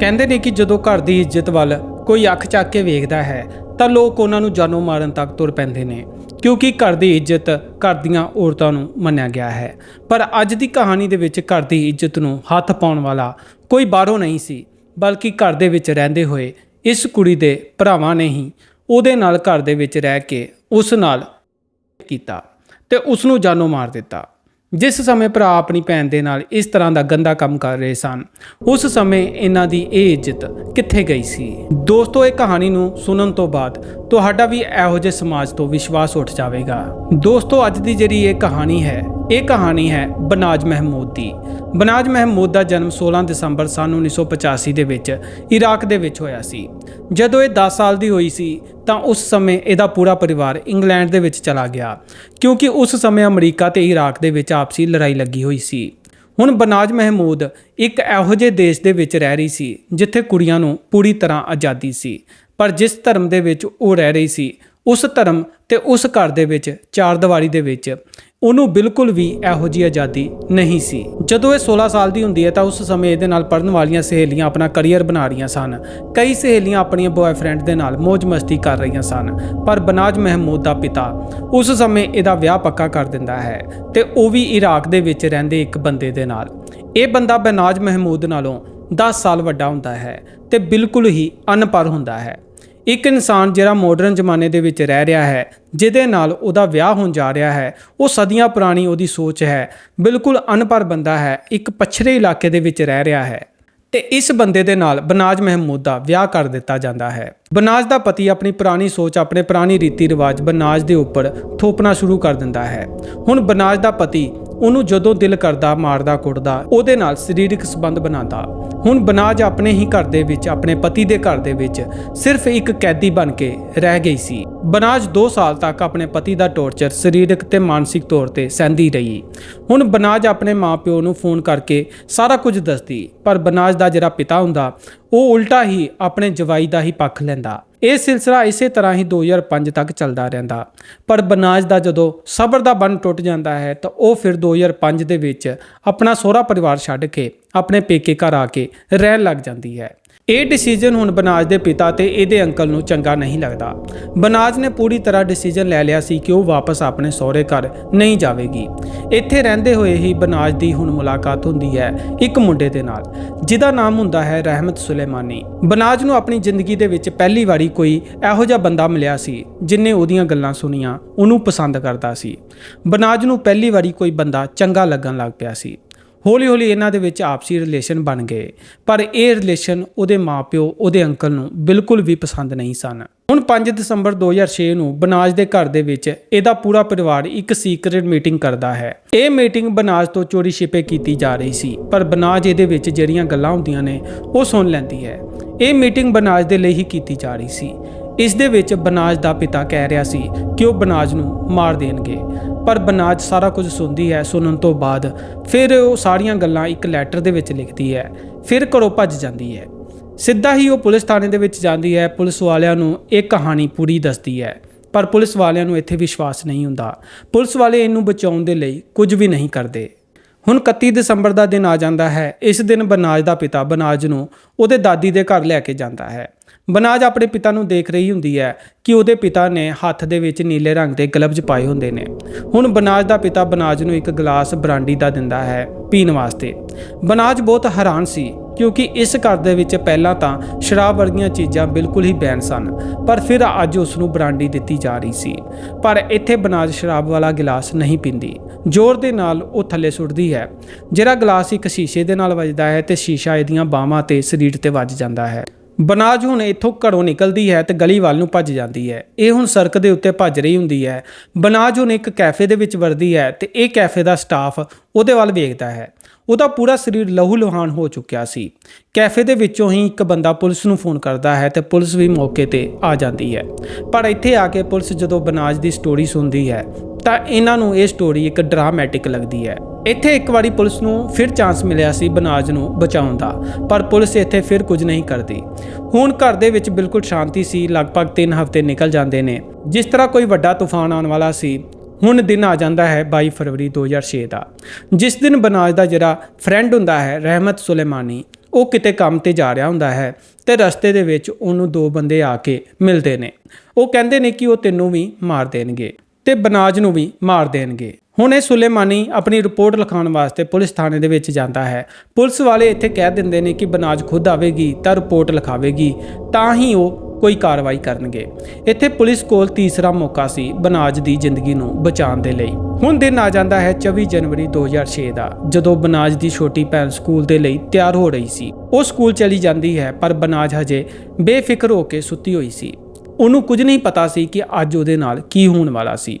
ਕਹਿੰਦੇ ਨੇ ਕਿ ਜਦੋਂ ਘਰ ਦੀ ਇੱਜ਼ਤ ਵੱਲ ਕੋਈ ਅੱਖ ਚੱਕ ਕੇ ਵੇਖਦਾ ਹੈ, ਤਾਂ ਲੋਕ ਉਹਨਾਂ ਨੂੰ ਜਾਨੋਂ ਮਾਰਨ ਤੱਕ ਤੁਰ ਪੈਂਦੇ ਨੇ, ਕਿਉਂਕਿ ਘਰ ਦੀ ਇੱਜ਼ਤ ਘਰ ਦੀਆਂ ਔਰਤਾਂ ਨੂੰ ਮੰਨਿਆ ਗਿਆ ਹੈ। ਪਰ ਅੱਜ ਦੀ ਕਹਾਣੀ ਦੇ ਵਿੱਚ ਘਰ ਦੀ ਇੱਜ਼ਤ ਨੂੰ ਹੱਥ ਪਾਉਣ ਵਾਲਾ ਕੋਈ ਬਾਹਰੋਂ ਨਹੀਂ ਸੀ, ਬਲਕਿ ਘਰ ਦੇ ਵਿੱਚ ਰਹਿੰਦੇ ਹੋਏ ਇਸ ਕੁੜੀ ਦੇ ਭਰਾਵਾਂ ਨੇ ਹੀ ਉਹਦੇ ਨਾਲ ਘਰ ਦੇ ਵਿੱਚ ਰਹਿ ਕੇ ਉਸ ਨਾਲ ਕੀਤਾ ਤੇ ਉਸ ਨੂੰ ਜਾਨੋਂ ਮਾਰ ਦਿੱਤਾ। ਜਿਸ ਸਮੇਂ ਭਰਾ ਆਪਣੀ ਭੈਣ ਦੇ ਨਾਲ ਇਸ ਤਰ੍ਹਾਂ ਦਾ ਗੰਦਾ ਕੰਮ ਕਰ ਰਹੇ ਸਨ, ਉਸ ਸਮੇਂ ਇਹਨਾਂ ਦੀ ਇਹ ਇੱਜ਼ਤ ਕਿੱਥੇ ਗਈ ਸੀ? ਦੋਸਤੋ, ਇਹ ਕਹਾਣੀ ਨੂੰ ਸੁਣਨ ਤੋਂ ਬਾਅਦ ਤੁਹਾਡਾ ਵੀ ਇਹੋ ਜਿਹੇ ਸਮਾਜ ਤੋਂ ਵਿਸ਼ਵਾਸ ਉੱਠ ਜਾਵੇਗਾ। ਦੋਸਤੋ, ਅੱਜ ਦੀ ਜਿਹੜੀ ਇਹ ਕਹਾਣੀ ਹੈ ਇਹ ਕਹਾਣੀ ਹੈ ਬਨਾਜ ਮਹਿਮੂਦ ਦੀ। ਬਨਾਜ ਮਹਿਮੂਦ ਦਾ ਜਨਮ 16 ਦਸੰਬਰ ਸਨ 1985 ਦੇ ਵਿੱਚ ਇਰਾਕ ਦੇ ਵਿੱਚ ਹੋਇਆ ਸੀ। ਜਦੋਂ ਇਹ 10 ਸਾਲ ਦੀ ਹੋਈ ਸੀ, ਤਾਂ ਉਸ ਸਮੇਂ ਇਹਦਾ ਪੂਰਾ ਪਰਿਵਾਰ ਇੰਗਲੈਂਡ ਦੇ ਵਿੱਚ ਚਲਾ ਗਿਆ, ਕਿਉਂਕਿ ਉਸ ਸਮੇਂ ਅਮਰੀਕਾ ਤੇ ਇਰਾਕ ਦੇ ਵਿੱਚ ਆਪਸੀ ਲੜਾਈ ਲੱਗੀ ਹੋਈ ਸੀ। ਹੁਣ ਬਨਾਜ ਮਹਿਮੂਦ ਇੱਕ ਇਹੋ ਜਿਹੇ ਦੇਸ਼ ਦੇ ਵਿੱਚ ਰਹਿ ਰਹੀ ਸੀ, ਜਿੱਥੇ ਕੁੜੀਆਂ ਨੂੰ ਪੂਰੀ ਤਰ੍ਹਾਂ ਆਜ਼ਾਦੀ ਸੀ। ਪਰ ਜਿਸ ਧਰਮ ਦੇ ਵਿੱਚ ਉਹ ਰਹਿ ਰਹੀ ਸੀ, ਉਸ ਧਰਮ ਤੇ ਉਸ ਘਰ ਦੇ ਵਿੱਚ ਚਾਰ ਦੀਵਾਰੀ ਦੇ ਵਿੱਚ ਉਹਨੂੰ ਬਿਲਕੁਲ ਵੀ ਇਹੋ ਜਿਹੀ ਆਜ਼ਾਦੀ ਨਹੀਂ ਸੀ। ਜਦੋਂ ਇਹ 16 ਸਾਲ ਦੀ ਹੁੰਦੀ ਹੈ ਤਾਂ ਉਸ ਸਮੇਂ ਇਹਦੇ ਨਾਲ ਪੜਨ ਵਾਲੀਆਂ ਸਹੇਲੀਆਂ ਆਪਣਾ ਕੈਰੀਅਰ ਬਣਾ ਰਹੀਆਂ ਸਨ। ਕਈ ਸਹੇਲੀਆਂ ਆਪਣੀਆਂ ਬॉयਫ੍ਰੈਂਡ ਦੇ ਨਾਲ ਮौज ਮਸਤੀ ਕਰ ਰਹੀਆਂ ਸਨ, ਪਰ ਬਨਾਜ ਮਹਿਮੂਦ ਦਾ ਪਿਤਾ ਉਸ ਸਮੇਂ ਇਹਦਾ ਵਿਆਹ ਪੱਕਾ ਕਰ ਦਿੰਦਾ ਹੈ ਤੇ ਉਹ ਵੀ ਇਰਾਕ ਦੇ ਵਿੱਚ ਰਹਿੰਦੇ ਇੱਕ ਬੰਦੇ ਦੇ ਨਾਲ। ਇਹ ਬੰਦਾ ਬਨਾਜ ਮਹਿਮੂਦ ਨਾਲੋਂ 10 ਸਾਲ ਵੱਡਾ ਹੁੰਦਾ ਹੈ ਤੇ ਬਿਲਕੁਲ ਹੀ ਅਨਪੜ੍ਹ ਹੁੰਦਾ ਹੈ। ਇੱਕ ਇਨਸਾਨ ਜਿਹੜਾ ਮਾਡਰਨ ਜ਼ਮਾਨੇ ਦੇ ਵਿੱਚ ਰਹਿ ਰਿਹਾ ਹੈ, ਜਿਹਦੇ ਨਾਲ ਉਹਦਾ ਵਿਆਹ ਹੋਣ ਜਾ ਰਿਹਾ ਹੈ, ਉਹ ਸਦੀਆਂ ਪੁਰਾਣੀ ਉਹਦੀ ਸੋਚ ਹੈ, ਬਿਲਕੁਲ ਅਨਪੜ੍ਹ ਬੰਦਾ ਹੈ, ਇੱਕ ਪਛੜੇ ਇਲਾਕੇ ਦੇ ਵਿੱਚ ਰਹਿ ਰਿਹਾ ਹੈ। ਤੇ ਇਸ ਬੰਦੇ ਦੇ ਨਾਲ ਬਨਾਜ ਮਹਿਮੂਦ ਦਾ ਵਿਆਹ ਕਰ ਦਿੱਤਾ ਜਾਂਦਾ ਹੈ। ਬਨਾਜ ਦਾ ਪਤੀ ਆਪਣੀ ਪੁਰਾਣੀ ਸੋਚ, ਆਪਣੇ ਪੁਰਾਣੀ ਰੀਤੀ ਰਿਵਾਜ ਬਨਾਜ ਦੇ ਉੱਪਰ ਥੋਪਣਾ ਸ਼ੁਰੂ ਕਰ ਦਿੰਦਾ ਹੈ। ਹੁਣ ਬਨਾਜ ਦਾ ਪਤੀ ਉਹਨੂੰ ਜਦੋਂ ਦਿਲ ਕਰਦਾ, ਮਾਰਦਾ, ਕੁੱਟਦਾ, ਉਹਦੇ ਨਾਲ ਸਰੀਰਕ ਸੰਬੰਧ ਬਣਾਉਂਦਾ। ਹੁਣ ਬਨਾਜ ਆਪਣੇ ਹੀ ਘਰ ਦੇ ਵਿੱਚ, ਆਪਣੇ ਪਤੀ ਦੇ ਘਰ ਦੇ ਵਿੱਚ ਸਿਰਫ ਇੱਕ ਕੈਦੀ ਬਣ ਕੇ ਰਹਿ ਗਈ ਸੀ। ਬਨਾਜ 2 ਸਾਲ ਤੱਕ ਆਪਣੇ ਪਤੀ ਦਾ ਟੌਰਚਰ ਸਰੀਰਕ ਤੇ ਮਾਨਸਿਕ ਤੌਰ ਤੇ ਸਹਿੰਦੀ ਰਹੀ। ਹੁਣ ਬਨਾਜ ਆਪਣੇ ਮਾਪਿਓ ਨੂੰ ਫੋਨ ਕਰਕੇ ਸਾਰਾ ਕੁਝ ਦੱਸਦੀ, ਪਰ ਬਨਾਜ ਦਾ ਜਿਹੜਾ ਪਿਤਾ ਹੁੰਦਾ, ਉਹ ਉਲਟਾ ਹੀ ਆਪਣੇ ਜਵਾਈ ਦਾ ਹੀ ਪੱਖ ਲੈਂਦਾ। ਇਹ ਸਿਲਸਿਲਾ ਇਸੇ ਤਰ੍ਹਾਂ ਹੀ 2005 ਤੱਕ ਚੱਲਦਾ ਰਹਿੰਦਾ। ਪਰ ਬਨਾਜ ਦਾ ਜਦੋਂ ਸਬਰ ਦਾ ਬੰਨ ਟੁੱਟ ਜਾਂਦਾ ਹੈ, ਤਾਂ ਉਹ ਫਿਰ 2005 ਦੇ ਵਿੱਚ ਆਪਣਾ ਸਹੁਰਾ ਪਰਿਵਾਰ ਛੱਡ ਕੇ ਆਪਣੇ ਪੇਕੇ ਘਰ ਆ ਕੇ ਰਹਿਣ ਲੱਗ ਜਾਂਦੀ ਹੈ। ਇਹ ਡਿਸੀਜਨ ਹੁਣ ਬਨਾਜ ਦੇ ਪਿਤਾ ਤੇ ਇਹਦੇ ਅੰਕਲ ਨੂੰ ਚੰਗਾ ਨਹੀਂ ਲੱਗਦਾ। ਬਨਾਜ ਨੇ ਪੂਰੀ ਤਰ੍ਹਾਂ ਡਿਸੀਜਨ ਲੈ ਲਿਆ ਸੀ ਕਿ ਉਹ ਵਾਪਸ ਆਪਣੇ ਸਹੁਰੇ ਘਰ ਨਹੀਂ ਜਾਵੇਗੀ। ਇੱਥੇ ਰਹਿੰਦੇ ਹੋਏ ਹੀ ਬਨਾਜ ਦੀ ਹੁਣ ਮੁਲਾਕਾਤ ਹੁੰਦੀ ਹੈ ਇੱਕ ਮੁੰਡੇ ਦੇ ਨਾਲ, ਜਿਹਦਾ ਨਾਮ ਹੁੰਦਾ ਹੈ ਰਹਿਮਤ ਸੁਲੇਮਾਨੀ। ਬਨਾਜ ਨੂੰ ਆਪਣੀ ਜ਼ਿੰਦਗੀ ਦੇ ਵਿੱਚ ਪਹਿਲੀ ਵਾਰੀ ਕੋਈ ਇਹੋ ਜਿਹਾ ਬੰਦਾ ਮਿਲਿਆ ਸੀ, ਜਿਨੇ ਉਹਦੀਆਂ ਗੱਲਾਂ ਸੁਣੀਆਂ, ਉਹਨੂੰ ਪਸੰਦ ਕਰਦਾ ਸੀ। ਬਨਾਜ ਨੂੰ ਪਹਿਲੀ ਵਾਰੀ ਕੋਈ ਬੰਦਾ ਚੰਗਾ ਲੱਗਣ ਲੱਗ ਪਿਆ ਸੀ। ਹੌਲੀ ਹੌਲੀ ਇਹਨਾਂ ਦੇ ਵਿੱਚ ਆਪਸੀ ਰਿਲੇਸ਼ਨ ਬਣ ਗਏ। ਪਰ ਇਹ ਰਿਲੇਸ਼ਨ ਉਹਦੇ ਮਾਪਿਓ, ਉਹਦੇ ਅੰਕਲ ਨੂੰ ਬਿਲਕੁਲ ਵੀ ਪਸੰਦ ਨਹੀਂ ਸਨ। ਹੁਣ 5 ਦਸੰਬਰ 2006 ਨੂੰ ਬਨਾਜ ਦੇ ਘਰ ਦੇ ਵਿੱਚ ਇਹਦਾ ਪੂਰਾ ਪਰਿਵਾਰ ਇੱਕ ਸੀਕ੍ਰੀਟ ਮੀਟਿੰਗ ਕਰਦਾ ਹੈ। ਇਹ ਮੀਟਿੰਗ ਬਨਾਜ ਤੋਂ ਚੋਰੀ ਛਿਪੇ ਕੀਤੀ ਜਾ ਰਹੀ ਸੀ, ਪਰ ਬਨਾਜ ਇਹਦੇ ਵਿੱਚ ਜਿਹੜੀਆਂ ਗੱਲਾਂ ਹੁੰਦੀਆਂ ਨੇ, ਉਹ ਸੁਣ ਲੈਂਦੀ ਹੈ। ਇਹ ਮੀਟਿੰਗ ਬਨਾਜ ਦੇ ਲਈ ਹੀ ਕੀਤੀ ਜਾ ਰਹੀ ਸੀ। ਇਸ ਦੇ ਵਿੱਚ ਬਨਾਜ ਦਾ ਪਿਤਾ ਕਹਿ ਰਿਹਾ ਸੀ ਕਿ ਉਹ ਬਨਾਜ ਨੂੰ ਮਾਰ ਦੇਣਗੇ। ਪਰ ਬਨਾਜ ਸਾਰਾ ਕੁਝ ਸੁਣਦੀ ਹੈ, ਸੁਣਨ ਤੋਂ ਬਾਅਦ ਫਿਰ ਉਹ ਸਾਰੀਆਂ ਗੱਲਾਂ ਇੱਕ ਲੈਟਰ ਦੇ ਵਿੱਚ ਲਿਖਦੀ ਹੈ, ਫਿਰ ਘਰੋਂ ਭੱਜ ਜਾਂਦੀ ਹੈ। ਸਿੱਧਾ ਹੀ ਉਹ ਪੁਲਿਸ ਥਾਣੇ ਦੇ ਵਿੱਚ ਜਾਂਦੀ ਹੈ, ਪੁਲਿਸ ਵਾਲਿਆਂ ਨੂੰ ਇਹ ਕਹਾਣੀ ਪੂਰੀ ਦੱਸਦੀ ਹੈ, ਪਰ ਪੁਲਿਸ ਵਾਲਿਆਂ ਨੂੰ ਇੱਥੇ ਵਿਸ਼ਵਾਸ ਨਹੀਂ ਹੁੰਦਾ। ਪੁਲਿਸ ਵਾਲੇ ਇਹਨੂੰ ਬਚਾਉਣ ਦੇ ਲਈ ਕੁਝ ਵੀ ਨਹੀਂ ਕਰਦੇ। ਹੁਣ 31 ਦਸੰਬਰ ਦਾ ਦਿਨ ਆ ਜਾਂਦਾ ਹੈ, ਇਸ ਦਿਨ ਬਨਾਜ ਦਾ ਪਿਤਾ ਬਨਾਜ ਨੂੰ ਉਹਦੇ ਦਾਦੀ ਦੇ ਘਰ ਲੈ ਕੇ ਜਾਂਦਾ ਹੈ। ਬਨਾਜ ਆਪਣੇ ਪਿਤਾ ਨੂੰ ਦੇਖ ਰਹੀ ਹੁੰਦੀ ਹੈ ਕਿ ਉਹਦੇ ਪਿਤਾ ਨੇ ਹੱਥ ਦੇ ਵਿੱਚ ਨੀਲੇ ਰੰਗ ਦੇ ਗਲਵਜ਼ ਪਾਏ ਹੁੰਦੇ ਨੇ। ਹੁਣ ਬਨਾਜ ਦਾ ਪਿਤਾ ਬਨਾਜ ਨੂੰ ਇੱਕ ਗਲਾਸ ਬਰਾਂਡੀ ਦਾ ਦਿੰਦਾ ਹੈ ਪੀਣ ਵਾਸਤੇ। ਬਨਾਜ ਬਹੁਤ ਹੈਰਾਨ ਸੀ ਕਿਉਂਕਿ ਇਸ ਘਰ ਦੇ ਵਿੱਚ ਪਹਿਲਾਂ ਤਾਂ ਸ਼ਰਾਬ ਵਰਗੀਆਂ ਚੀਜ਼ਾਂ ਬਿਲਕੁਲ ਹੀ ਬੈਨ ਸਨ, ਪਰ ਫਿਰ ਅੱਜ ਉਸ ਨੂੰ ਬਰਾਂਡੀ ਦਿੱਤੀ ਜਾ ਰਹੀ ਸੀ। ਪਰ ਇੱਥੇ ਬਨਾਜ ਸ਼ਰਾਬ ਵਾਲਾ ਗਿਲਾਸ ਨਹੀਂ ਪੀਂਦੀ। ਜ਼ੋਰ ਦੇ ਨਾਲ ਉਹ ਥੱਲੇ ਸੁੱਟਦੀ ਹੈ। ਜਿਹੜਾ ਗਲਾਸ ਇੱਕ ਸ਼ੀਸ਼ੇ ਦੇ ਨਾਲ ਵੱਜਦਾ ਹੈ ਤੇ ਸ਼ੀਸ਼ਾ ਇਹਦੀਆਂ ਬਾਹਾਂ ਤੇ ਸਰੀਰ ਤੇ ਵੱਜ ਜਾਂਦਾ ਹੈ। ਬਨਾਜ ਹੁਣ ਇੱਥੋਂ ਘਰੋਂ ਨਿਕਲਦੀ ਹੈ ਤੇ ਗਲੀ ਵੱਲ ਨੂੰ ਭੱਜ ਜਾਂਦੀ ਹੈ। ਇਹ ਹੁਣ ਸੜਕ ਦੇ ਉੱਤੇ ਭੱਜ ਰਹੀ ਹੁੰਦੀ ਹੈ। ਬਨਾਜ ਹੁਣ ਇੱਕ ਕੈਫੇ ਦੇ ਵਿੱਚ ਵਰਦੀ ਹੈ ਤੇ ਇਹ ਕੈਫੇ ਦਾ ਸਟਾਫ ਉਹਦੇ ਵੱਲ ਵੇਖਦਾ ਹੈ। ਉਹਦਾ ਪੂਰਾ ਸਰੀਰ ਲਹੂ ਲੁਹਾਨ ਹੋ ਚੁੱਕਿਆ ਸੀ। ਕੈਫੇ ਦੇ ਵਿੱਚੋਂ ਹੀ ਇੱਕ ਬੰਦਾ ਪੁਲਿਸ ਨੂੰ ਫੋਨ ਕਰਦਾ ਹੈ ਤੇ ਪੁਲਿਸ ਵੀ ਮੌਕੇ ਤੇ ਆ ਜਾਂਦੀ ਹੈ। ਪਰ ਇੱਥੇ ਆ ਕੇ ਪੁਲਿਸ ਜਦੋਂ ਬਨਾਜ ਦੀ ਸਟੋਰੀ ਸੁਣਦੀ ਹੈ ਤਾਂ ਇਹਨਾਂ ਨੂੰ ਇਹ ਸਟੋਰੀ ਇੱਕ ਡਰਾਮੈਟਿਕ ਲੱਗਦੀ ਹੈ। ਇੱਥੇ ਇੱਕ ਵਾਰੀ ਪੁਲਿਸ ਨੂੰ ਫਿਰ ਚਾਂਸ ਮਿਲਿਆ ਸੀ ਬਨਾਜ ਨੂੰ ਬਚਾਉਣ ਦਾ, ਪਰ ਪੁਲਿਸ ਇੱਥੇ ਫਿਰ ਕੁਝ ਨਹੀਂ ਕਰਦੀ। ਹੁਣ ਘਰ ਦੇ ਵਿੱਚ ਬਿਲਕੁਲ ਸ਼ਾਂਤੀ ਸੀ, ਲਗਭਗ 3 ਹਫ਼ਤੇ ਨਿਕਲ ਜਾਂਦੇ ਨੇ। ਜਿਸ ਤਰ੍ਹਾਂ ਕੋਈ ਵੱਡਾ ਤੂਫਾਨ ਆਉਣ ਵਾਲਾ ਸੀ, ਹੁਣ ਦਿਨ ਆ ਜਾਂਦਾ ਹੈ 22 ਫਰਵਰੀ 2006 ਦਾ। ਜਿਸ ਦਿਨ ਬਨਾਜ ਦਾ ਜਿਹੜਾ ਫਰੈਂਡ ਹੁੰਦਾ ਹੈ, ਰਹਿਮਤ ਸੁਲੇਮਾਨੀ, ਉਹ ਕਿਤੇ ਕੰਮ ਤੇ ਜਾ ਰਿਹਾ ਹੁੰਦਾ ਹੈ ਤੇ ਰਸਤੇ ਦੇ ਵਿੱਚ ਉਹਨੂੰ ਦੋ ਬੰਦੇ ਆ ਕੇ ਮਿਲਦੇ ਨੇ। ਉਹ ਕਹਿੰਦੇ ਨੇ ਕਿ ਉਹ ਤੈਨੂੰ ਵੀ ਮਾਰ ਦੇਣਗੇ। ਤੇ ਬਨਾਜ ਨੂੰ ਵੀ ਮਾਰ ਦੇਣਗੇ। ਹੁਣ ਇਹ ਸੁਲੇਮਾਨੀ ਆਪਣੀ ਰਿਪੋਰਟ ਲਿਖਾਉਣ ਵਾਸਤੇ ਪੁਲਿਸ ਥਾਣੇ ਦੇ ਵਿੱਚ ਜਾਂਦਾ ਹੈ। ਪੁਲਿਸ ਵਾਲੇ ਇੱਥੇ ਕਹਿ ਦਿੰਦੇ ਨੇ ਕਿ ਬਨਾਜ ਖੁਦ ਆਵੇਗੀ ਤਾਂ ਰਿਪੋਰਟ ਲਿਖਾਵੇਗੀ, ਤਾਂ ਹੀ ਉਹ ਕੋਈ ਕਾਰਵਾਈ ਕਰਨਗੇ। ਇੱਥੇ ਪੁਲਿਸ ਕੋਲ ਤੀਸਰਾ ਮੌਕਾ ਸੀ ਬਨਾਜ ਦੀ ਜ਼ਿੰਦਗੀ ਨੂੰ ਬਚਾਉਣ ਦੇ ਲਈ। ਹੁਣ ਦਿਨ ਆ ਜਾਂਦਾ ਹੈ 24 ਜਨਵਰੀ 2006 ਦਾ, ਜਦੋਂ ਬਨਾਜ ਦੀ ਛੋਟੀ ਭੈਣ ਸਕੂਲ ਦੇ ਲਈ ਤਿਆਰ ਹੋ ਰਹੀ ਸੀ। ਉਹ ਸਕੂਲ ਚਲੀ ਜਾਂਦੀ ਹੈ, ਪਰ ਬਨਾਜ ਹਜੇ ਬੇਫਿਕਰ ਹੋ ਕੇ ਸੁੱਤੀ ਹੋਈ ਸੀ। ਉਹਨੂੰ ਕੁਝ ਨਹੀਂ ਪਤਾ ਸੀ ਕਿ ਅੱਜ ਉਹਦੇ ਨਾਲ ਕੀ ਹੋਣ ਵਾਲਾ ਸੀ।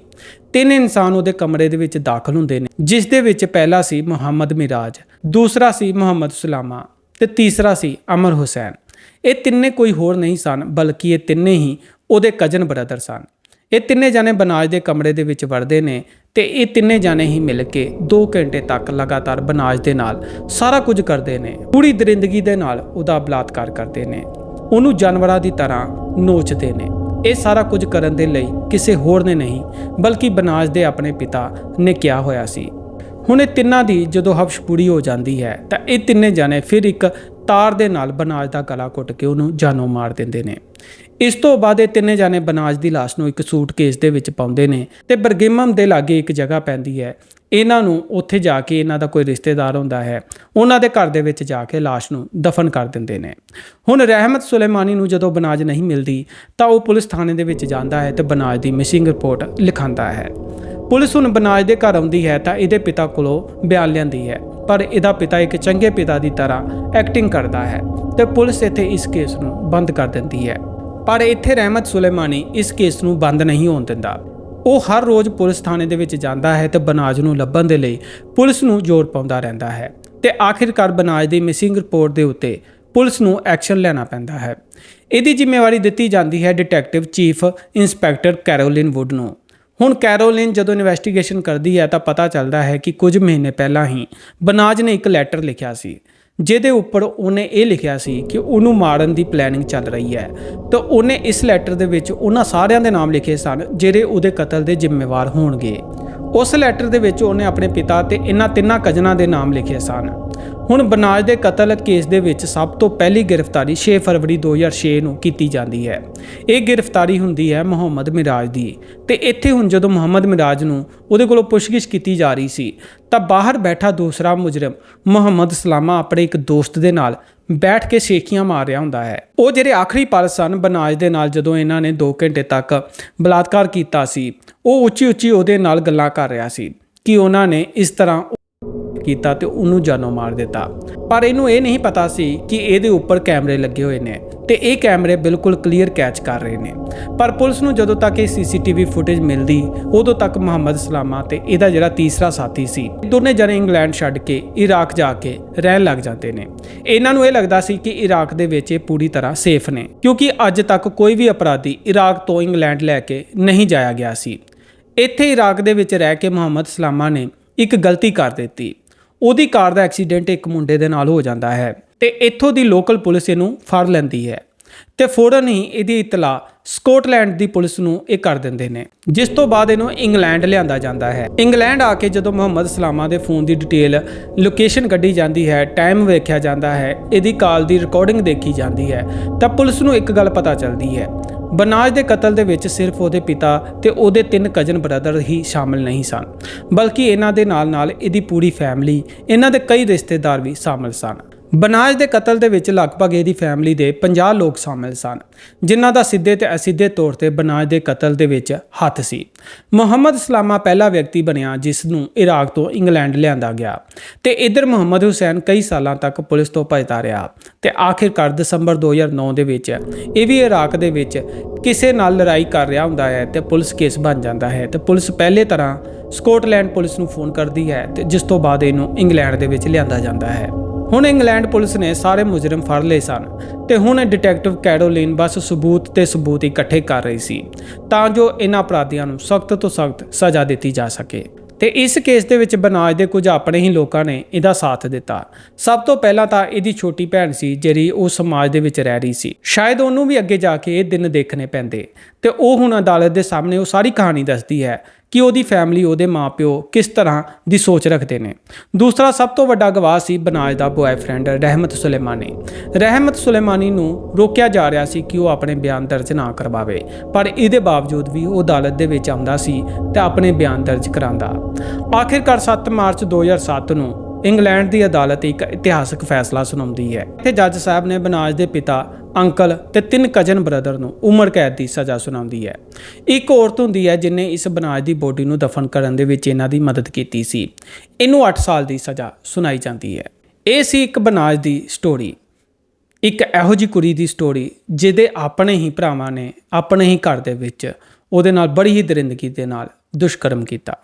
ਤਿੰਨ ਇਨਸਾਨ ਉਹਦੇ ਕਮਰੇ ਦੇ ਵਿੱਚ ਦਾਖਲ ਹੁੰਦੇ ਨੇ, ਜਿਸ ਦੇ ਵਿੱਚ ਪਹਿਲਾ ਸੀ ਮੁਹੰਮਦ ਮਿਰਾਜ, ਦੂਸਰਾ ਸੀ ਮੁਹੰਮਦ ਸੁਲਾਮਾ ਤੇ ਤੀਸਰਾ ਸੀ ਅਮਰ ਹੁਸੈਨ। ਇਹ ਤਿੰਨੇ ਕੋਈ ਹੋਰ ਨਹੀਂ ਸਨ, ਬਲਕਿ ਇਹ ਤਿੰਨੇ ਹੀ ਉਹਦੇ ਕਜ਼ਨ ਬ੍ਰਦਰ ਸਨ। ਇਹ ਤਿੰਨੇ ਜਾਣੇ ਬਨਾਜ ਦੇ ਕਮਰੇ ਦੇ ਵਿੱਚ ਵੜਦੇ ਨੇ ਤੇ ਇਹ ਤਿੰਨੇ ਜਾਣੇ ਹੀ ਮਿਲ ਕੇ 2 ਘੰਟੇ ਤੱਕ ਲਗਾਤਾਰ ਬਨਾਜ ਦੇ ਨਾਲ ਸਾਰਾ ਕੁਝ ਕਰਦੇ ਨੇ। ਪੂਰੀ ਦਰਿੰਦਗੀ ਦੇ ਨਾਲ ਉਹਦਾ ਬਲਾਤਕਾਰ ਕਰਦੇ ਨੇ। ਉਹਨੂੰ ਜਾਨਵਰਾਂ ਦੀ ਤਰ੍ਹਾਂ ਨੋਚਦੇ ਨੇ। ਇਹ ਸਾਰਾ ਕੁਝ ਕਰਨ ਦੇ ਲਈ ਕਿਸੇ ਹੋਰ ਨੇ ਨਹੀਂ, ਬਲਕਿ ਬਨਾਜ ਦੇ ਆਪਣੇ ਪਿਤਾ ਨੇ ਕਿਹਾ ਹੋਇਆ ਸੀ। ਹੁਣ ਇਹ ਤਿੰਨਾਂ ਦੀ ਜਦੋਂ ਹਵਸ਼ ਪੂਰੀ ਹੋ ਜਾਂਦੀ ਹੈ, ਤਾਂ ਇਹ ਤਿੰਨੇ ਜਾਣੇ ਫਿਰ ਇੱਕ ਤਾਰ ਦੇ ਨਾਲ ਬਨਾਜ ਦਾ ਗਲਾ ਘੁੱਟ ਕੇ ਉਹਨੂੰ ਜਾਨੋਂ ਮਾਰ ਦਿੰਦੇ ਨੇ। ਇਸ ਤੋਂ ਬਾਅਦ ਇਹ ਤਿੰਨੇ ਜਾਣੇ ਬਨਾਜ ਦੀ ਲਾਸ਼ ਨੂੰ ਇੱਕ ਸੂਟਕੇਸ ਦੇ ਵਿੱਚ ਪਾਉਂਦੇ ਨੇ ਤੇ ਬਰਗਿਮਮ ਦੇ ਲਾਗੇ ਇੱਕ ਜਗ੍ਹਾ ਪੈਂਦੀ ਹੈ। ਇਹਨਾਂ ਨੂੰ ਉੱਥੇ ਜਾ ਕੇ ਇਹਨਾਂ ਦਾ ਕੋਈ ਰਿਸ਼ਤੇਦਾਰ ਹੁੰਦਾ ਹੈ। ਉਹਨਾਂ ਦੇ ਘਰ ਦੇ ਵਿੱਚ ਜਾ ਕੇ ਲਾਸ਼ ਨੂੰ ਦਫਨ ਕਰ ਦਿੰਦੇ ਨੇ। ਹੁਣ ਰਹਿਮਤ ਸੁਲੇਮਾਨੀ ਨੂੰ ਜਦੋਂ ਬਨਾਜ ਨਹੀਂ ਮਿਲਦੀ, ਤਾਂ ਉਹ ਪੁਲਿਸ ਥਾਣੇ ਦੇ ਵਿੱਚ ਜਾਂਦਾ ਹੈ ਤੇ ਬਨਾਜ ਦੀ ਮਿਸਿੰਗ ਰਿਪੋਰਟ ਲਿਖਾਉਂਦਾ ਹੈ। ਪੁਲਿਸ ਹੁਣ ਬਨਾਜ ਦੇ ਘਰ ਆਉਂਦੀ ਹੈ ਤਾਂ ਇਹਦੇ ਪਿਤਾ ਕੋਲੋਂ ਬਿਆਨ ਲੈਂਦੀ ਹੈ। ਪਰ ਇਹਦਾ ਪਿਤਾ ਇੱਕ ਚੰਗੇ ਪਿਤਾ ਦੀ ਤਰ੍ਹਾਂ ਐਕਟਿੰਗ ਕਰਦਾ ਹੈ ਤੇ ਪੁਲਿਸ ਇੱਥੇ ਇਸ ਕੇਸ ਨੂੰ ਬੰਦ ਕਰ ਦਿੰਦੀ ਹੈ। ਪਰ ਇੱਥੇ ਰਹਿਮਤ ਸੁਲੇਮਾਨੀ ਇਸ ਕੇਸ ਨੂੰ ਬੰਦ ਨਹੀਂ ਹੋਣ ਦਿੰਦਾ। ਉਹ ਹਰ ਰੋਜ਼ ਪੁਲਿਸ ਥਾਣੇ ਦੇ ਵਿੱਚ ਜਾਂਦਾ ਹੈ ਤੇ ਬਨਾਜ ਨੂੰ ਲੱਭਣ ਦੇ ਲਈ ਪੁਲਿਸ ਨੂੰ ਜ਼ੋਰ ਪਾਉਂਦਾ ਰਹਿੰਦਾ ਹੈ ਤੇ ਆਖਿਰਕਾਰ ਬਨਾਜ ਦੀ ਮਿਸਿੰਗ ਰਿਪੋਰਟ ਦੇ ਉੱਤੇ ਪੁਲਿਸ ਨੂੰ ਐਕਸ਼ਨ ਲੈਣਾ ਪੈਂਦਾ ਹੈ। ਇਹਦੀ ਜ਼ਿੰਮੇਵਾਰੀ ਦਿੱਤੀ ਜਾਂਦੀ ਹੈ detective chief inspector Caroline Wood ਨੂੰ। ਹੁਣ ਕੈਰੋਲਿਨ ਜਦੋਂ ਇਨਵੈਸਟੀਗੇਸ਼ਨ ਕਰਦੀ ਹੈ ਤਾਂ ਪਤਾ ਚੱਲਦਾ ਹੈ ਕਿ ਕੁਝ ਮਹੀਨੇ ਪਹਿਲਾਂ ਹੀ ਬਨਾਜ ਨੇ ਇੱਕ ਲੈਟਰ ਲਿਖਿਆ ਸੀ। ਜਿਹਦੇ ਉੱਪਰ ਉਹਨੇ ਇਹ ਲਿਖਿਆ ਸੀ ਕਿ ਉਹਨੂੰ ਮਾਰਨ ਦੀ ਪਲੈਨਿੰਗ ਚੱਲ ਰਹੀ ਹੈ। ਤਾਂ ਉਹਨੇ ਇਸ ਲੈਟਰ ਦੇ ਵਿੱਚ ਉਹਨਾਂ ਸਾਰਿਆਂ ਦੇ ਨਾਮ ਲਿਖੇ ਸਨ, ਜਿਹੜੇ ਉਹਦੇ ਕਤਲ ਦੇ ਜ਼ਿੰਮੇਵਾਰ ਹੋਣਗੇ। ਉਸ ਲੈਟਰ ਦੇ ਵਿੱਚ ਉਹਨੇ ਆਪਣੇ ਪਿਤਾ ਤੇ ਇਹਨਾਂ ਤਿੰਨਾਂ ਕਜ਼ਨਾਂ ਦੇ ਨਾਮ ਲਿਖੇ ਸਨ। ਹੁਣ ਬਨਾਜ ਦੇ ਕਤਲ ਕੇਸ ਦੇ ਵਿੱਚ ਸਭ ਤੋਂ ਪਹਿਲੀ ਗ੍ਰਿਫਤਾਰੀ 6 ਫਰਵਰੀ 2006 ਨੂੰ ਕੀਤੀ ਜਾਂਦੀ ਹੈ। ਇਹ ਗ੍ਰਿਫਤਾਰੀ ਹੁੰਦੀ ਹੈ ਮੁਹੰਮਦ ਮਿਰਾਜ ਦੀ ਤੇ ਇੱਥੇ ਹੁਣ ਜਦੋਂ ਮੁਹੰਮਦ ਮਿਰਾਜ ਨੂੰ ਉਹਦੇ ਕੋਲੋਂ ਪੁੱਛਗਿੱਛ ਕੀਤੀ ਜਾ ਰਹੀ ਸੀ, ਤਾਂ ਬਾਹਰ ਬੈਠਾ ਦੂਸਰਾ ਮੁਜਰਮ ਮੁਹੰਮਦ ਸਲਾਮਾ ਆਪਣੇ ਇੱਕ ਦੋਸਤ ਦੇ ਨਾਲ ਬੈਠ ਕੇ ਸ਼ੇਖੀਆਂ ਮਾਰ ਰਿਹਾ ਹੁੰਦਾ ਹੈ। ਉਹ ਜਿਹੜੇ ਆਖਰੀ ਪਲ ਸਨ ਬਨਾਜ ਦੇ ਨਾਲ ਜਦੋਂ ਇਹਨਾਂ ਨੇ 2 ਘੰਟੇ ਤੱਕ ਬਲਾਤਕਾਰ ਕੀਤਾ ਸੀ, ਉਹ ਉੱਚੀ ਉੱਚੀ ਉਹਦੇ ਨਾਲ ਗੱਲਾਂ ਕਰ ਰਿਹਾ ਸੀ ਕਿ ਉਹਨਾਂ ਨੇ ਇਸ ਤਰ੍ਹਾਂ ਕੀਤਾ ਤੇ ਉਹਨੂੰ ਜਾਨੋਂ ਮਾਰ ਦਿੱਤਾ। ਪਰ ਇਹਨੂੰ ਇਹ ਨਹੀਂ ਪਤਾ ਸੀ ਕਿ ਇਹਦੇ ਉੱਪਰ ਕੈਮਰੇ ਲੱਗੇ ਹੋਏ ਨੇ ਤੇ ਇਹ ਕੈਮਰੇ ਬਿਲਕੁਲ ਕਲੀਅਰ ਕੈਚ ਕਰ ਰਹੇ ਨੇ। ਪਰ ਪੁਲਿਸ ਨੂੰ ਜਦੋਂ ਤੱਕ ਇਹ ਸੀਸੀਟੀਵੀ ਫੁਟੇਜ ਮਿਲਦੀ, ਉਦੋਂ ਤੱਕ ਮੁਹੰਮਦ ਸਲਾਮਾ ਤੇ ਇਹਦਾ ਜਿਹੜਾ ਤੀਸਰਾ ਸਾਥੀ ਸੀ, ਦੋਨੇ ਜਣੇ ਇੰਗਲੈਂਡ ਛੱਡ ਕੇ ਇਰਾਕ ਜਾ ਕੇ ਰਹਿਣ ਲੱਗ ਜਾਂਦੇ ਨੇ। ਇਹਨਾਂ ਨੂੰ ਇਹ ਲੱਗਦਾ ਸੀ ਕਿ ਇਰਾਕ ਦੇ ਵਿੱਚ ਇਹ ਪੂਰੀ ਤਰ੍ਹਾਂ ਸੇਫ ਨੇ, ਕਿਉਂਕਿ ਅੱਜ ਤੱਕ ਕੋਈ ਵੀ ਅਪਰਾਧੀ ਇਰਾਕ ਤੋਂ ਇੰਗਲੈਂਡ ਲੈ ਕੇ ਨਹੀਂ ਜਾਇਆ ਗਿਆ ਸੀ। ਇੱਥੇ ਇਰਾਕ ਦੇ ਵਿੱਚ ਰਹਿ ਕੇ ਮੁਹੰਮਦ ਸਲਾਮਾ ਨੇ ਇੱਕ ਗਲਤੀ ਕਰ ਦਿੱਤੀ। ਉਹਦੀ ਕਾਰ ਦਾ ਐਕਸੀਡੈਂਟ ਇੱਕ ਮੁੰਡੇ ਦੇ ਨਾਲ ਹੋ ਜਾਂਦਾ ਹੈ ਤੇ ਇੱਥੋਂ ਦੀ ਲੋਕਲ ਪੁਲਿਸ ਇਹਨੂੰ ਫੜ ਲੈਂਦੀ ਹੈ ਤੇ ਫੌਰਨ ਹੀ ਇਹਦੀ ਇਤਲਾ ਸਕਾਟਲੈਂਡ ਦੀ ਪੁਲਿਸ ਨੂੰ ਇਹ ਕਰ ਦਿੰਦੇ ਨੇ, ਜਿਸ ਤੋਂ ਬਾਅਦ ਇਹਨੂੰ ਇੰਗਲੈਂਡ ਲਿਆਂਦਾ ਜਾਂਦਾ ਹੈ। ਇੰਗਲੈਂਡ ਆ ਕੇ ਜਦੋਂ ਮੁਹੰਮਦ ਸਲਾਮਾ ਦੇ ਫੋਨ ਦੀ ਡਿਟੇਲ ਲੋਕੇਸ਼ਨ ਕੱਢੀ ਜਾਂਦੀ ਹੈ, ਟਾਈਮ ਵੇਖਿਆ ਜਾਂਦਾ ਹੈ, ਇਹਦੀ ਕਾਲ ਦੀ ਰਿਕਾਰਡਿੰਗ ਦੇਖੀ ਜਾਂਦੀ ਹੈ, ਤਾਂ ਪੁਲਿਸ ਨੂੰ ਇੱਕ ਗੱਲ ਪਤਾ ਚੱਲਦੀ ਹੈ ਬਨਾਜ ਦੇ ਕਤਲ ਦੇ ਵਿੱਚ ਸਿਰਫ ਉਹਦੇ ਪਿਤਾ ਤੇ ਉਹਦੇ ਤਿੰਨ ਕਜ਼ਨ ਬ੍ਰਦਰ ਹੀ ਸ਼ਾਮਲ ਨਹੀਂ ਸਨ, ਬਲਕਿ ਇਹਨਾਂ ਦੇ ਨਾਲ-ਨਾਲ ਇਹਦੀ ਪੂਰੀ ਫੈਮਿਲੀ ਇਹਨਾਂ ਦੇ ਕਈ ਰਿਸ਼ਤੇਦਾਰ ਵੀ ਸ਼ਾਮਲ ਸਨ। ਬਨਾਜ ਦੇ ਕਤਲ ਦੇ ਵਿੱਚ ਲਗਭਗ ਇਹਦੀ ਫੈਮਿਲੀ ਦੇ 50 ਲੋਕ ਸ਼ਾਮਲ ਸਨ, ਜਿਨ੍ਹਾਂ ਦਾ ਸਿੱਧੇ ਤੇ ਅਸਿੱਧੇ ਤੌਰ ਤੇ ਬਨਾਜ ਦੇ ਕਤਲ ਦੇ ਵਿੱਚ ਹੱਥ ਸੀ। ਮੁਹੰਮਦ ਸਲਾਮਾ ਪਹਿਲਾ ਵਿਅਕਤੀ ਬਣਿਆ, ਜਿਸ ਨੂੰ ਇਰਾਕ ਤੋਂ ਇੰਗਲੈਂਡ ਲਿਆਂਦਾ ਗਿਆ ਤੇ ਇਧਰ ਮੁਹੰਮਦ ਹੁਸੈਨ ਕਈ ਸਾਲਾਂ ਤੱਕ ਪੁਲਿਸ ਤੋਂ ਭੱਜਦਾ ਰਿਹਾ ਤੇ ਆਖਿਰਕਾਰ ਦਸੰਬਰ 2009 ਦੇ ਵਿੱਚ ਇਹ ਵੀ ਇਰਾਕ ਦੇ ਵਿੱਚ ਕਿਸੇ ਨਾਲ ਲੜਾਈ ਕਰ ਰਿਹਾ ਹੁੰਦਾ ਹੈ ਤੇ ਪੁਲਿਸ ਕੇਸ ਬਣ ਜਾਂਦਾ ਹੈ ਤੇ ਪੁਲਿਸ ਪਹਿਲੇ ਤਰ੍ਹਾਂ ਸਕਾਟਲੈਂਡ ਪੁਲਿਸ ਨੂੰ ਫੋਨ ਕਰਦੀ ਹੈ ਤੇ ਜਿਸ ਤੋਂ ਬਾਅਦ ਇਹਨੂੰ ਇੰਗਲੈਂਡ ਦੇ ਵਿੱਚ ਲਿਆਂਦਾ ਜਾਂਦਾ ਹੈ। ਹੁਣ ਇੰਗਲੈਂਡ ਪੁਲਿਸ ਨੇ ਸਾਰੇ ਮੁਜਰਮ ਫੜ ਲਏ ਸਨ ਤੇ ਹੁਣ ਡਿਟੈਕਟਿਵ ਕੈਰੋਲਿਨ ਬਸ ਸਬੂਤ ਤੇ ਸਬੂਤ ਇਕੱਠੇ ਕਰ ਰਹੀ ਸੀ ਤਾਂ ਜੋ ਇਹਨਾਂ ਅਪਰਾਧੀਆਂ ਨੂੰ ਸਖਤ ਤੋਂ ਸਖਤ ਸਜ਼ਾ ਦਿੱਤੀ ਜਾ ਸਕੇ। ਤੇ ਇਸ ਕੇਸ ਦੇ ਵਿੱਚ ਬਨਾਜ ਦੇ ਕੁਝ ਆਪਣੇ ਹੀ ਲੋਕਾਂ ਨੇ ਇਹਦਾ ਸਾਥ ਦਿੱਤਾ। ਸਭ ਤੋਂ ਪਹਿਲਾਂ ਤਾਂ ਇਹਦੀ ਛੋਟੀ ਭੈਣ ਸੀ ਜਿਹੜੀ ਉਹ ਸਮਾਜ ਦੇ ਵਿੱਚ ਰਹਿ ਰਹੀ ਸੀ। ਸ਼ਾਇਦ ਉਹਨੂੰ ਵੀ ਅੱਗੇ ਜਾ ਕੇ ਇਹ ਦਿਨ ਦੇਖਣੇ ਪੈਂਦੇ। ਤੇ ਉਹ ਹੁਣ ਅਦਾਲਤ ਦੇ ਸਾਹਮਣੇ ਉਹ ਸਾਰੀ ਕਹਾਣੀ ਦੱਸਦੀ ਹੈ ਕਿ ਉਹਦੀ ਫੈਮਿਲੀ ਉਹਦੇ ਮਾਪਿਓ ਕਿਸ ਤਰ੍ਹਾਂ ਦੀ ਸੋਚ ਰੱਖਦੇ ਨੇ। ਦੂਸਰਾ ਸਭ ਤੋਂ ਵੱਡਾ ਗਵਾਹ ਸੀ ਬਨਾਜ ਦਾ ਬॉयਫ੍ਰੈਂਡ ਰਹਿਮਤ ਸੁਲੇਮਾਨੀ। ਰਹਿਮਤ ਸੁਲੇਮਾਨੀ ਨੂੰ ਰੋਕਿਆ ਜਾ ਰਿਹਾ ਸੀ ਕਿ ਉਹ ਆਪਣੇ ਬਿਆਨ ਦਰਜ ਨਾ ਕਰਵਾਵੇ, ਪਰ ਇਹਦੇ ਬਾਵਜੂਦ ਵੀ ਉਹ ਅਦਾਲਤ ਦੇ ਵਿੱਚ ਆਉਂਦਾ ਸੀ ਤੇ ਆਪਣੇ ਬਿਆਨ ਦਰਜ ਕਰਾਉਂਦਾ। ਆਖਿਰਕਾਰ 7 ਮਾਰਚ 2007 ਨੂੰ ਇੰਗਲੈਂਡ ਦੀ ਅਦਾਲਤ ਇੱਕ ਇਤਿਹਾਸਕ ਫੈਸਲਾ ਸੁਣਾਉਂਦੀ ਹੈ। ਇੱਥੇ ਜੱਜ ਸਾਹਿਬ ਨੇ ਬਨਾਜ ਦੇ ਪਿਤਾ ਅੰਕਲ ਤੇ ਤਿੰਨ ਕਜ਼ਨ ਬ੍ਰਦਰ ਨੂੰ ਉਮਰ ਕੈਦ ਦੀ ਸਜ਼ਾ ਸੁਣਾਉਂਦੀ ਹੈ। ਇੱਕ ਔਰਤ ਹੁੰਦੀ ਹੈ ਜਿਨੇ ਇਸ ਬਨਾਜ ਦੀ ਬੋਡੀ ਨੂੰ ਦਫਨ ਕਰਨ ਦੇ ਵਿੱਚ ਇਹਨਾਂ ਦੀ ਮਦਦ ਕੀਤੀ ਸੀ। ਇਹਨੂੰ 8 ਸਾਲ ਦੀ ਸਜ਼ਾ ਸੁਣਾਈ ਜਾਂਦੀ ਹੈ। ਇਹ ਸੀ ਇੱਕ ਬਨਾਜ ਦੀ ਸਟੋਰੀ ਇੱਕ ਇਹੋ ਜਿਹੀ ਕੁੜੀ ਦੀ ਸਟੋਰੀ ਜਿਹਦੇ ਆਪਣੇ ਹੀ ਭਰਾਵਾਂ ਨੇ ਆਪਣੇ ਹੀ ਘਰ ਦੇ ਵਿੱਚ ਉਹਦੇ ਨਾਲ ਬੜੀ ਹੀ ਦਰਿੰਦਗੀ ਦੇ ਨਾਲ ਦੁਸ਼ਕਰਮ ਕੀਤਾ।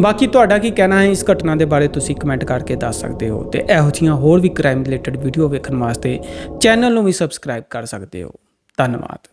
ਬਾਕੀ ਤੁਹਾਡਾ ਕੀ ਕਹਿਣਾ ਹੈ? ਇਸ ਘਟਨਾ ਦੇ ਬਾਰੇ ਤੁਸੀਂ ਕਮੈਂਟ ਕਰਕੇ ਦੱਸ ਸਕਦੇ ਹੋ ਤੇ ਇਹੋ ਜਿਹੀਆਂ ਹੋਰ ਵੀ ਕ੍ਰਾਈਮ ਰਿਲੇਟਡ ਵੀਡੀਓ ਵੇਖਣ ਵਾਸਤੇ ਚੈਨਲ ਨੂੰ ਵੀ ਸਬਸਕ੍ਰਾਈਬ ਕਰ ਸਕਦੇ ਹੋ। ਧੰਨਵਾਦ।